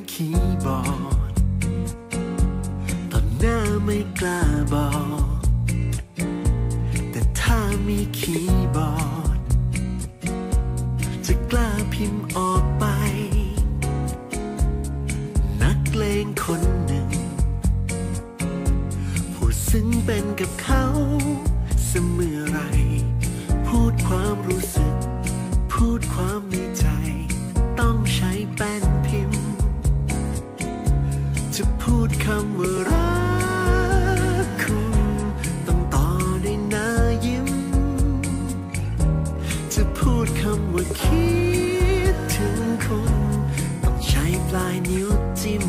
งคีย์บอร์ดตอนหน้าไม่กล้าบอก แต่ถ้ามีคีย์บอร์ด จะกล้าพิมพ์ออกไป นักเลงคนหนึ่ง ผู้ซึ่งเป็นกับเขาเสมอไร พูดความรู้สึก พูดความในใจ นิ้วจิ้ม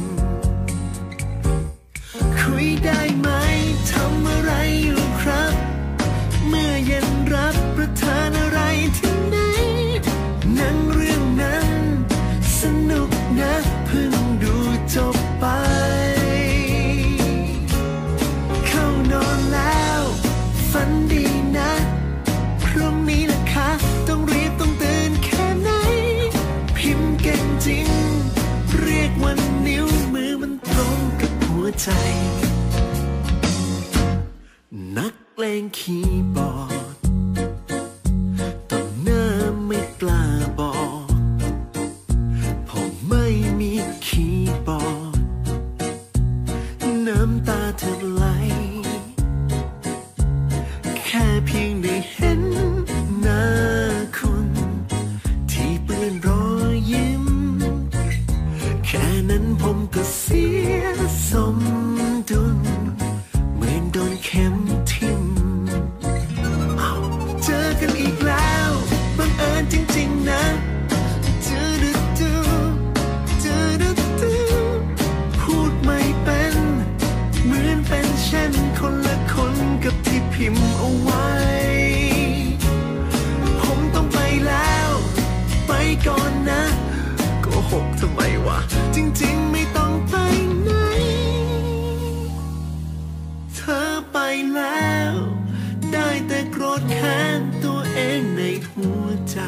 คุยได้ไหมทำอะไรอยู่ครับ เมื่อเย็นรับประทานอะไรที่ไหนนั่งเรื่องนั้น สนุกนะเพิ่งดูจบไป ใจ นักเลงคีย์บอร์ดต่อหน้าไม่กล้าบอกผมไม่มีคีย์บอร์ด น้ำตาเธอไหล พิมพ์เอาไว้ ผมต้องไปแล้ว ไปก่อนนะโกหกทำไมวะ จริงๆไม่ต้องไปไหน เธอไปแล้ว ได้แต่โกรธแค้นตัวเองในหัวใจ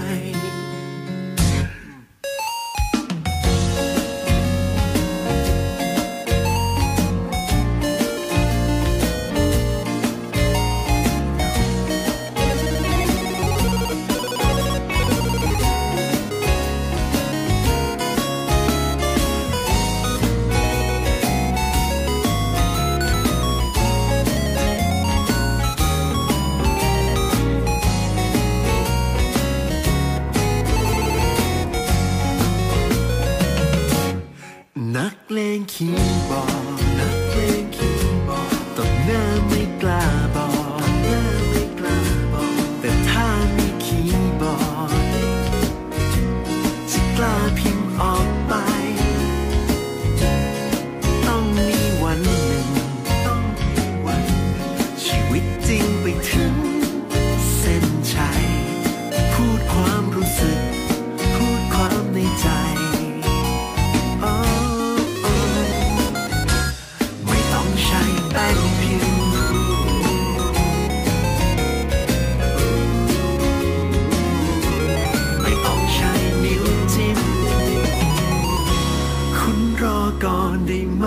keep on. รอก่อนได้ไหม